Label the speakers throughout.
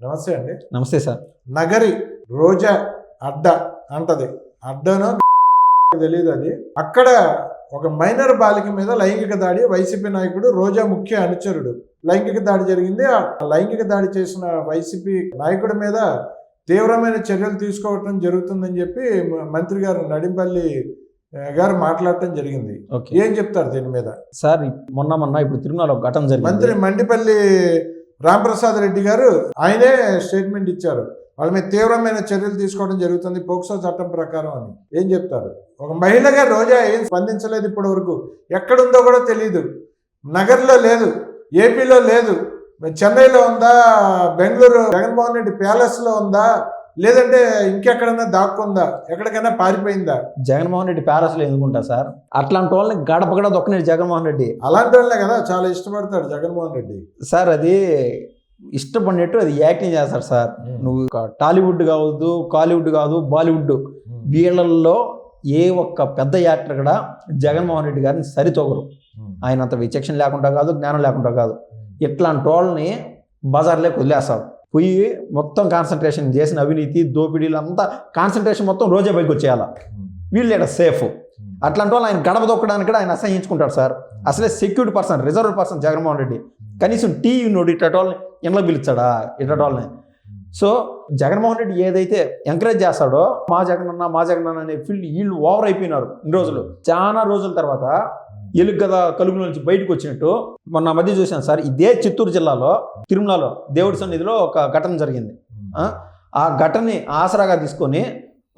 Speaker 1: నమస్తే అండి.
Speaker 2: నమస్తే సార్.
Speaker 1: నగరి రోజా అడ్డ అంటది. అడ్డనో తెలియదు అది. అక్కడ ఒక మైనర్ బాలిక మీద లైంగిక దాడి వైసీపీ నాయకుడు రోజా ముఖ్య అనుచరుడు. లైంగిక దాడి జరిగింది. ఆ లైంగిక దాడి చేసిన వైసీపీ నాయకుడి మీద తీవ్రమైన చర్యలు తీసుకోవటం జరుగుతుందని చెప్పి మంత్రి గారు నడింపల్లి గారు మాట్లాడటం జరిగింది. ఏం చెప్తారు దీని మీద?
Speaker 2: సార్ మొన్న మొన్న ఇప్పుడు తిరుమలలో ఒక ఘటన
Speaker 1: మంత్రి
Speaker 2: జరిగింది
Speaker 1: మండిపల్లి రాంప్రసాద్ రెడ్డి గారు ఆయనే స్టేట్మెంట్ ఇచ్చారు. వాళ్ళ మీద తీవ్రమైన చర్యలు తీసుకోవడం జరుగుతుంది పోక్సో చట్టం ప్రకారం అని. ఏం చెప్తారు? ఒక మహిళగా రోజా ఏం స్పందించలేదు ఇప్పటి వరకు ఎక్కడుందో కూడా తెలియదు నగర్లో లేదు. ఏపీలో లేదు. చెన్నైలో ఉందా? బెంగళూరు జగన్మోహన్ రెడ్డి ప్యాలెస్లో ఉందా? లేదంటే ఇంకెక్కడైనా దాక్కుందా? ఎక్కడికైనా పారిపోయిందా?
Speaker 2: జగన్మోహన్ రెడ్డి ప్యాలెస్లో ఎందుకుంటా సార్? అట్లాంటి వాళ్ళని గడప గడ దొక్కనేది జగన్మోహన్ రెడ్డి.
Speaker 1: అలాంటి వాళ్ళే కదా చాలా ఇష్టపడతాడు జగన్మోహన్ రెడ్డి.
Speaker 2: సార్ అది ఇష్టపడినట్టు అది యాక్టింగ్ చేస్తారు సార్. నువ్వు టాలీవుడ్ కావద్దు కాలీవుడ్ కాదు బాలీవుడ్. వీళ్ళల్లో ఏ ఒక్క పెద్ద యాక్టర్ కూడా జగన్మోహన్ రెడ్డి గారిని సరితొగరు ఆయన అంత విచక్షణ లేకుండా కాదు జ్ఞానం లేకుండా కాదు. ఇట్లాంటి వాళ్ళని బజార్లోకి వదిలేస్తాడు పోయి మొత్తం కాన్సన్ట్రేషన్ చేసిన అవినీతి దోపిడీలు అంతా కాన్సన్ట్రేషన్ మొత్తం రోజే పైకి వచ్చేయాలి? వీళ్ళు ఇక్కడ సేఫ్ అట్లాంటి వాళ్ళు ఆయన గడప దొక్కడానికి కూడా ఆయన అసహించుకుంటాడు సార్. అసలే security person reserve person Jaganmohan Reddy. కనీసం టీ నోడు ఇట్ట వాళ్ళని ఇంట్లో పిలుస్తాడా ఇట్ట వాళ్ళని సో జగన్మోహన్ రెడ్డి ఏదైతే ఎంకరేజ్ చేస్తాడో మా జగన్ అన్న మా జగన్ అన్న అనే ఫీల్డ్ వీళ్ళు ఓవర్ అయిపోయినారు ఇన్ని రోజులు. చాలా రోజుల తర్వాత ఎలుగు కదా కలుగు నుంచి బయటకు వచ్చినట్టు మొన్న మధ్య చూశాను సార్. ఇదే చిత్తూరు జిల్లాలో తిరుమలలో దేవుడి సన్నిధిలో ఒక ఘటన జరిగింది. ఆ? ఘటనని ఆసరాగా తీసుకొని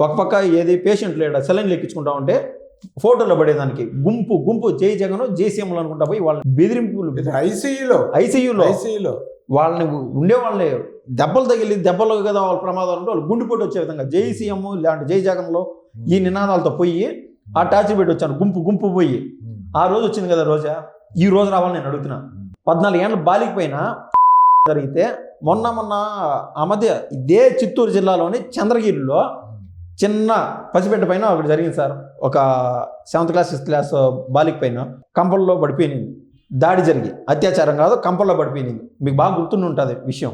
Speaker 2: ఒక పక్క ఏది పేషెంట్ లేడ సెలైన్లు ఎక్కించుకుంటా ఉంటే ఫోటోలో పడేదానికి గుంపు గుంపు జై జగన్ జై సీఎంలు అనుకుంటా పోయి వాళ్ళని బెదిరింపులు
Speaker 1: ఐసీయూలో.
Speaker 2: ఐసీయూలో
Speaker 1: ఐసీయూలో.
Speaker 2: వాళ్ళని ఉండే వాళ్ళని దెబ్బలు తగిలి దెబ్బలు కదా వాళ్ళ ప్రమాదాలు ఉంటే వాళ్ళు గుండెపోటు వచ్చే విధంగా జై సీఎం ఇలాంటి జై జగన్లో ఈ నినాదాలతో పోయి ఆ టార్చర్ పెట్టి వచ్చాను గుంపు గుంపు పోయి. ఆ రోజు వచ్చింది కదా రోజా? ఈ రోజు రావాలని నేను అడుగుతున్నా. పద్నాలుగు ఏళ్ళ బాలిక పైన జరిగితే మొన్న మొన్న ఆ మధ్య ఇదే చిత్తూరు జిల్లాలోని చంద్రగిరిలో చిన్న పసిబిడ్డ పైన ఒకటి జరిగింది సార్. ఒక సెవెంత్ క్లాస్ సిక్స్త్ క్లాస్ బాలిక పైన కంపల్లో పడిపోయింది. దాడి జరిగి అత్యాచారం కాదు కంపల్లో పడిపోయింది. మీకు బాగా గుర్తుండి ఉంటుంది విషయం.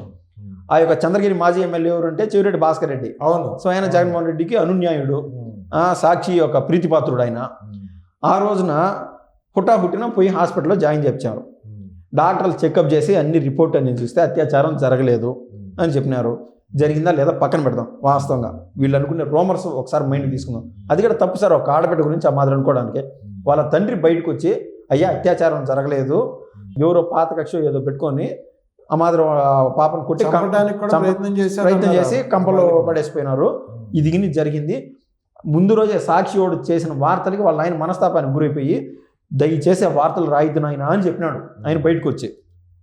Speaker 2: ఆ యొక్క చంద్రగిరి మాజీ ఎమ్మెల్యే ఎవరంటే చెవిరెడ్డి భాస్కర్ రెడ్డి.
Speaker 1: అవును.
Speaker 2: సో ఆయన జగన్మోహన్ రెడ్డికి అనున్యాయుడు. సాక్షి యొక్క ప్రీతిపాత్రుడు ఆయన. ఆ రోజున పుట్టా పుట్టిన పోయి హాస్పిటల్లో జాయిన్ చేయించారు డాక్టర్లు చెకప్ చేసి అన్ని రిపోర్ట్ అన్ని చూస్తే అత్యాచారం జరగలేదు అని చెప్పినారు. జరిగిందా లేదా పక్కన పెడదాం వాస్తవంగా. వీళ్ళు అనుకునే రోమర్స్ ఒకసారి మైండ్ తీసుకుందాం. అది కూడా తప్పు సార్ ఒక ఆడబిడ్డ గురించి ఆ మాదిరి అనుకోవడానికి. వాళ్ళ తండ్రి బయటకు వచ్చి అయ్యా అత్యాచారం జరగలేదు. ఎవరో పాత కక్ష ఏదో పెట్టుకొని ఆ మాదిరి పాపను కొట్టి
Speaker 1: ప్రయత్నం.
Speaker 2: చేసి కంపలో పడేసిపోయినారు. ఇది జరిగింది. ముందు రోజే సాక్షియోడు చేసిన వార్తలకి వాళ్ళ ఆయన మనస్తాపానికి గురైపోయి దయచేసి ఆ వార్తలు రాయిద్దు నాయన అని చెప్పినాడు. ఆయన బయటకు వచ్చి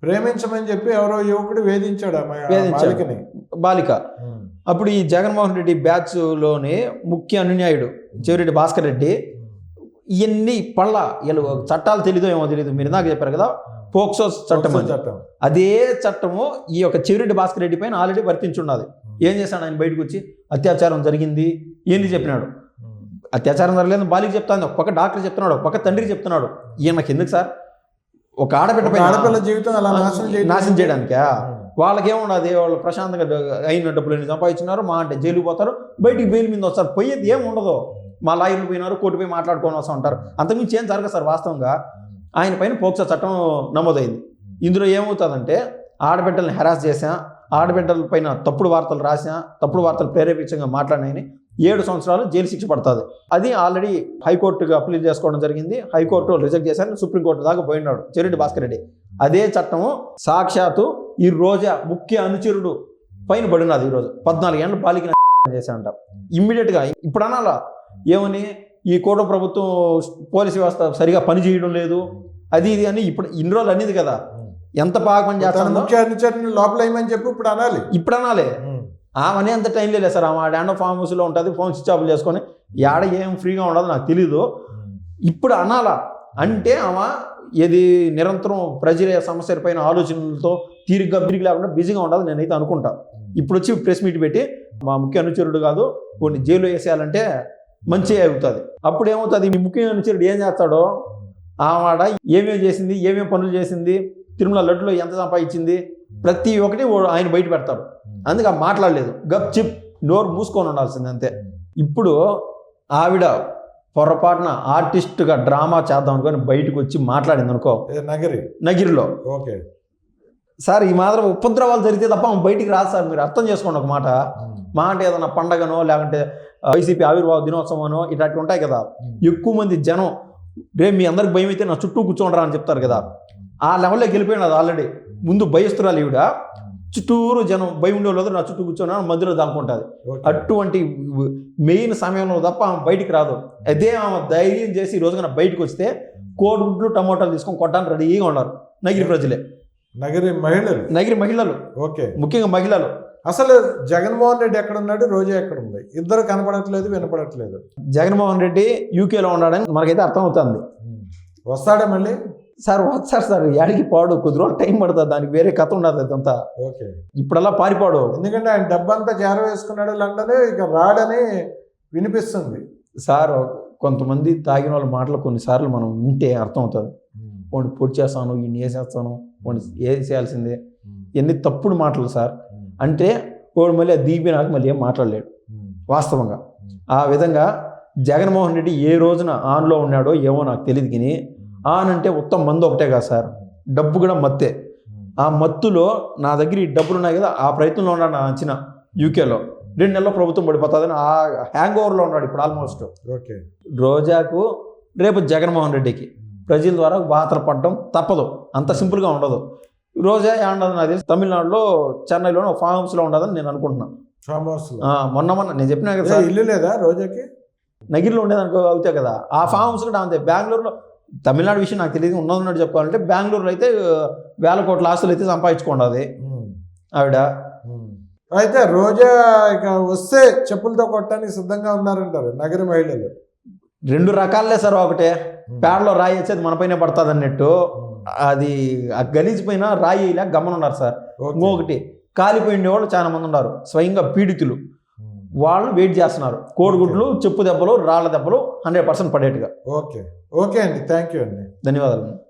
Speaker 1: ప్రేమించమని చెప్పి ఎవరో యువకుడు వేధించాడు
Speaker 2: వేధించాడు. బాలిక. అప్పుడు ఈ జగన్మోహన్ రెడ్డి బ్యాచ్లోనే ముఖ్య అనున్యాయుడు చెవిరెడ్డి భాస్కర్ రెడ్డి. ఇవన్నీ పళ్ళ వీళ్ళు చట్టాలు తెలీదో ఏమో తెలియదు మీరు ఇందాక చెప్పారు కదా పోక్సో చట్టం అని.
Speaker 1: చట్టం.
Speaker 2: అదే చట్టము ఈ యొక్క చెవిరెడ్డి భాస్కర్ రెడ్డి పైన ఆల్రెడీ వర్తించున్నది ఏం చేశాడు ఆయన బయటకు వచ్చి అత్యాచారం జరిగింది. ఏంది చెప్పినాడు? అత్యాచారం జరగలేదు బాలికి చెప్తాను ఒక పక్క డాక్టర్ చెప్తున్నాడు ఒక పక్క తండ్రికి చెప్తున్నాడు. ఈయనకి ఎందుకు సార్? ఒక ఆడబిడ్డ
Speaker 1: ఆడపిల్ల జీవితం అలా నాశనం
Speaker 2: నాశనం చేయడానికా? వాళ్ళకేముండదు వాళ్ళు ప్రశాంతంగా అయిన డబ్బులు సంపాదించినారు మా అంటే జైలు పోతారు బయటికి బెయిల్ మీద వస్తారు. పోయేది ఏం ఉండదు. మా లాయర్లు పోయినారు కోర్టు పోయి మాట్లాడుకొని వస్తూ ఉంటారు. అంతకుమించి ఏం జరగదు సార్ వాస్తవంగా. ఆయన పైన పోక్సో చట్టం నమోదైంది. ఇందులో ఏమవుతుందంటే ఆడబిడ్డల్ని హెరాస్ చేసా ఆడబిడ్డల పైన తప్పుడు వార్తలు రాసా తప్పుడు వార్తలు ప్రేరేపించంగా మాట్లాడినాయని ఏడు సంవత్సరాలు జైలు శిక్ష పడుతుంది. అది ఆల్రెడీ హైకోర్టుగా అప్పీల్ చేసుకోవడం జరిగింది. హైకోర్టు రిజెక్ట్ చేశారు. సుప్రీంకోర్టు దాకా పోయినాడు చెరెడ్డి భాస్కర్ రెడ్డి. అదే చట్టము సాక్షాత్తు ఈ రోజా ముఖ్య అనుచరుడు పైన పడినది ఈరోజు పద్నాలుగు ఏళ్ళు బాలిక చేశాడంట. ఇమ్మీడియట్గా ఇప్పుడు అనాలా? ఏమని? ఈ కోట ప్రభుత్వం పోలీసు వ్యవస్థ సరిగా పని చేయడం లేదు. అది ఇది అని ఇప్పుడు ఇన్ని రోజులు అనేది కదా. ఎంత బాగా పని
Speaker 1: తన
Speaker 2: చేస్తాడో.
Speaker 1: ముఖ్య అనుచరుని లోపల ఏమని చెప్పి? ఇప్పుడు అనాలి.
Speaker 2: ఇప్పుడు అనాలే. ఆమె అంత టైం లేదు సార్. ఆమె డాండో ఫామ్ హౌస్లో ఉంటుంది ఫోన్ స్విచ్ ఆఫ్ చేసుకొని ఏడ ఏం ఫ్రీగా ఉండదు నాకు తెలీదు. ఇప్పుడు అనాలా అంటే ఆమె ఏది నిరంతరం ప్రజల సమస్యల పైన ఆలోచనలతో తీరిగ్గా బిరిగి లేకుండా బిజీగా ఉండదు నేనైతే అనుకుంటా. ఇప్పుడు వచ్చి ప్రెస్ మీట్ పెట్టి మా ముఖ్య అనుచరుడు కాదు కొన్ని జైలు వేసేయాలంటే మంచి అవుతుంది. అప్పుడు ఏమవుతుంది? మీ ముఖ్య అనుచరుడు ఏం చేస్తాడో? ఆవాడ ఏమేమి చేసింది? ఏమేమి పనులు చేసింది? తిరుమల లడ్డులో ఎంత సంపాదించింది? ప్రతి ఒక్కటి ఆయన బయట పెడతారు. అందుకే ఆ మాట్లాడలేదు. గప్ చిప్ నోరు మూసుకొని ఉండాల్సింది అంతే. ఇప్పుడు ఆవిడ పొరపాటున ఆర్టిస్ట్గా డ్రామా చేద్దాం అనుకొని బయటకు వచ్చి మాట్లాడింది అనుకో
Speaker 1: నగరి?
Speaker 2: నగిరిలో.
Speaker 1: ఓకే.
Speaker 2: సార్ ఈ మాత్రం ఉపద్రవాలు జరిగితే తప్ప బయటికి రాదు సార్. మీరు అర్థం చేసుకోండి ఒక మాట. మా అంటే ఏదైనా పండగనో లేకుంటే వైసీపీ ఆవిర్భావ దినోత్సవమనో ఇట్లాంటివి ఉంటాయి కదా. ఎక్కువ మంది జనం రే మీ అందరికి భయం అయితే నా చుట్టూ కూర్చోండిరా అని చెప్తారు కదా. ఆ లెవెల్లోకి వెళ్ళిపోయినది అది ఆల్రెడీ ముందు భయస్తురాలు ఈవిడ. చుట్టూరు జనం భయం ఉండే వాళ్ళు నా చుట్టూ కూర్చొని మధ్యలో దాక్కుంటుంది. అటువంటి మెయిన్ సమయంలో తప్ప ఆమె బయటికి రాదు. అదే ఆమె ధైర్యం చేసి ఈ రోజున బయటకు వస్తే కోడిగుడ్లు టమోటాలు తీసుకొని కొట్టడానికి రెడీగా ఉన్నారు నగిరి ప్రజలే.
Speaker 1: నగరి మహిళలు?
Speaker 2: నగిరి మహిళలు.
Speaker 1: ఓకే.
Speaker 2: ముఖ్యంగా మహిళలు.
Speaker 1: అసలు జగన్మోహన్ రెడ్డి ఎక్కడ ఉన్నాడు రోజా ఎక్కడ ఉంది ఇద్దరు కనపడట్లేదు వినపడట్లేదు.
Speaker 2: జగన్మోహన్ రెడ్డి యూకేలో ఉన్నాడని మనకైతే అర్థమవుతుంది.
Speaker 1: వస్తాడా మళ్ళీ?
Speaker 2: సార్ వచ్చారు సార్ యాడికి పాడు కొద్ది రోజులు టైం పడుతుంది దానికి వేరే కథ ఉండదు అదంతా.
Speaker 1: ఓకే.
Speaker 2: ఇప్పుడల్లా పారిపోడు.
Speaker 1: ఎందుకంటే ఆయన డబ్బంతా చేర వేసుకున్నాడు లండన్ ఇక రాడని వినిపిస్తుంది.
Speaker 2: సార్ కొంతమంది తాగిన వాళ్ళ మాటలు కొన్నిసార్లు మనం వింటే అర్థమవుతుంది. వాడిని పొడి చేస్తాను ఈయన వేసేస్తాను వాడిని వేసేయాల్సిందే. ఎన్ని తప్పుడు మాటలు సార్. అంటే వాడు మళ్ళీ ఆ దీపినాక మళ్ళీ ఏం మాట్లాడలేడు. వాస్తవంగా. ఆ విధంగా జగన్మోహన్ రెడ్డి ఏ రోజున ఆన్లో ఉన్నాడో ఏమో నాకు తెలియదు కానీ ఆన్ అంటే ఉత్తమ మందు ఒకటే కాదు సార్. డబ్బు కూడా మత్తే. ఆ మత్తులో నా దగ్గర ఈ డబ్బులు ఉన్నాయి కదా ఆ ప్రయత్నంలో ఉన్నాడు నా అంచనా యూకేలో. రెండు నెలల్లో ప్రభుత్వం పడిపోతుందని ఆ హ్యాంగ్ ఓవర్లో ఉన్నాడు ఇప్పుడు ఆల్మోస్ట్
Speaker 1: ఓకే.
Speaker 2: రోజాకు రేపు జగన్మోహన్ రెడ్డికి. ప్రజల ద్వారా వార్తలు పడడం తప్పదు. అంత సింపుల్గా ఉండదు. రోజా ఉండదు నాకు తెలిసి. తమిళనాడులో చెన్నైలోనో ఫామ్ హౌస్లో ఉండదని నేను అనుకుంటున్నాను
Speaker 1: ఫామ్ హౌస్
Speaker 2: మొన్న మొన్న నేను చెప్పినా కదా
Speaker 1: ఇల్లు లేదా రోజాకి?
Speaker 2: నగిరిలో ఉండేది అనుకో అవుతాయి కదా. ఆ ఫామ్ హౌస్ కూడా అంతే. బెంగళూరులో తమిళనాడు విషయం నాకు తెలియదు ఉన్నది ఉన్నట్టు చెప్పుకోవాలంటే బెంగళూరులో అయితే వేల కోట్ల ఆస్తులు అయితే సంపాదించుకోండి
Speaker 1: ఉమ్.
Speaker 2: ఆవిడ
Speaker 1: ఉమ్. అయితే రోజా ఇక వస్తే చెప్పులతో కొట్టడానికి సిద్ధంగా ఉన్నారంటారు నగర మహిళలు
Speaker 2: రెండు రకాలే సార్ ఒకటే పేడలో రాయి వచ్చేది మనపైనే పడుతుంది అన్నట్టు. అది ఆ గలీజ్ పైన రాయి ఇలా గమనున్నారు సార్. ఇంకొకటి కాలిపోయిన వాళ్ళు చాలా మంది ఉన్నారు స్వయంగా పీడితులు. వాళ్ళు వెయిట్ చేస్తున్నారు. కోడిగుడ్లు చెప్పు దెబ్బలు రాళ్ళ దెబ్బలు హండ్రెడ్ పర్సెంట్ పడేట్టుగా.
Speaker 1: ఓకే ఓకే అండి. థ్యాంక్ యూ అండి.
Speaker 2: ధన్యవాదాలు.